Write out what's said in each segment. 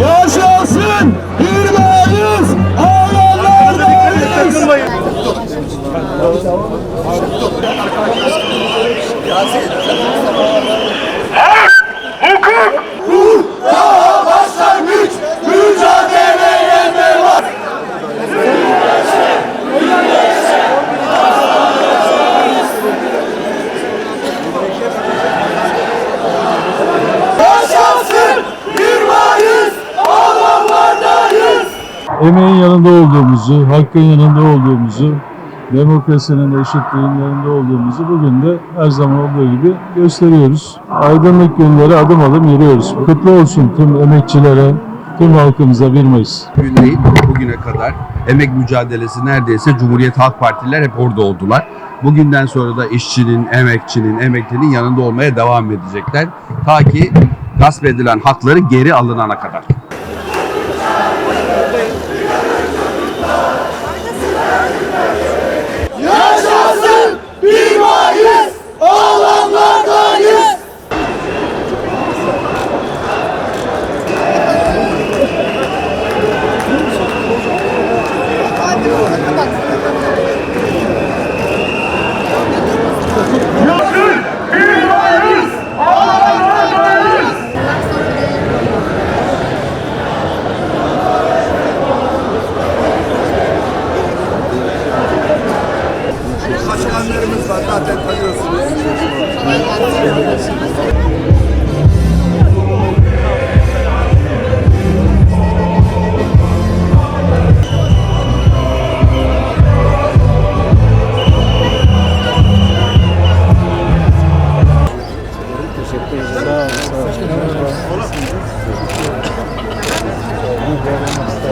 Yaşasın! İrmayız Ağlarlardayız Başlangıç mücadeleye devam Yaşasın İrmayız Ağlarlardayız emeğin yanında olduğumuzu, hakkın yanında olduğumuzu, demokrasinin, eşitliğin yanında olduğumuzu bugün de her zaman olduğu gibi gösteriyoruz. Aydınlık günleri adım adım yürüyoruz. Kutlu olsun tüm emekçilere, tüm halkımıza 1 Mayıs. Bugün bugüne kadar emek mücadelesi neredeyse Cumhuriyet Halk Partiler hep orada oldular. Bugünden sonra da işçinin, emekçinin, emeklinin yanında olmaya devam edecekler. Ta ki gasp edilen hakları geri alınana kadar.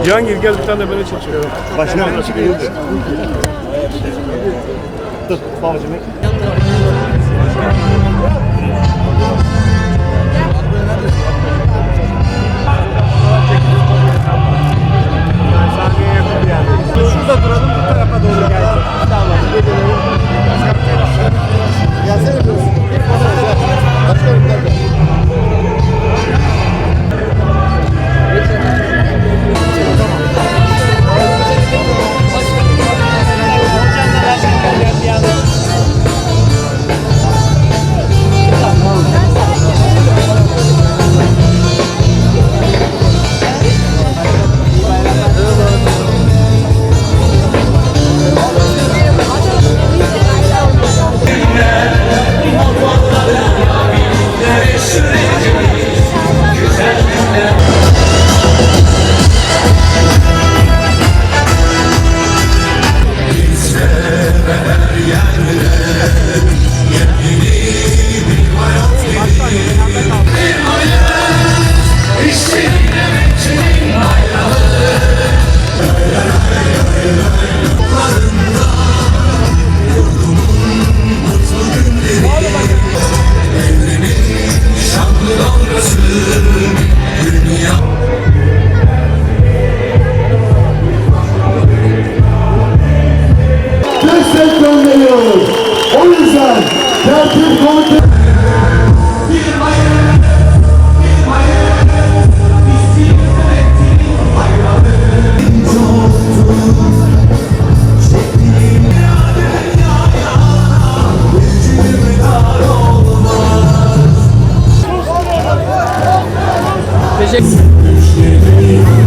Cihangir gel bir tane de böyle çek. Başına çıkıyor. Dur babacığım. Music.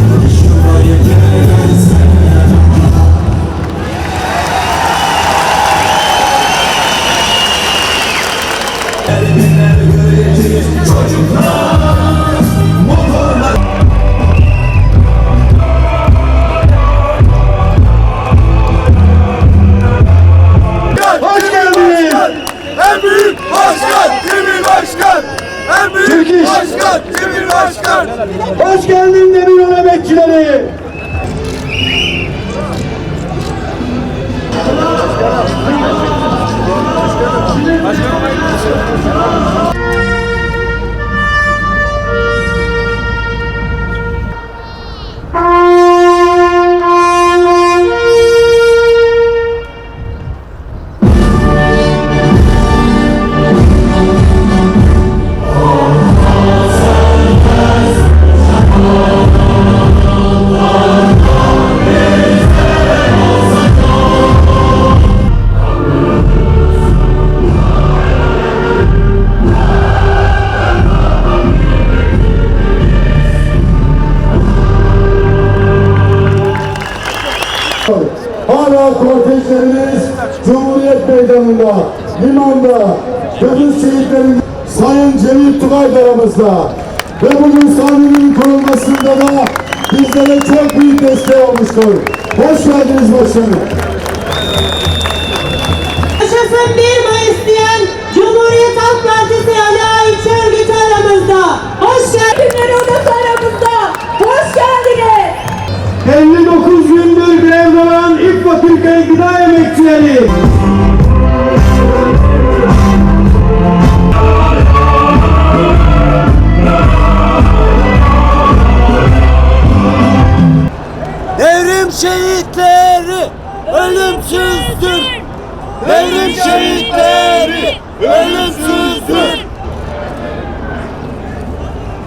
başkan, Demir Başkan. En büyük Türk iş. başkan, Demir Başkan. Hoş geldin Demir Ömekçileri. Allah! Meydanı'nda, limanda, Kıbrıs şehitlerinin Sayın Cemil Tugay da aramızda. Ve bugün sahnenin kurulmasında da bizlere çok büyük destek olmuştur. Hoş geldiniz başkanım. Yaşasın 1 Mayıs diyen Cumhuriyet Halk Partisi Ali Ait örgütü aramızda. Hoş geldinler odası aramızda. Hoş geldiniz. 59 gündür grevde olan İlk Bakırköy Gıda Emekçileri. Ölümsüzdür. Devrim şehitleri ölümsüzdür.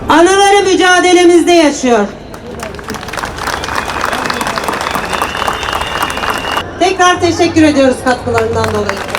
Anaları mücadelemizde yaşıyor. Tekrar teşekkür ediyoruz katkılarından dolayı.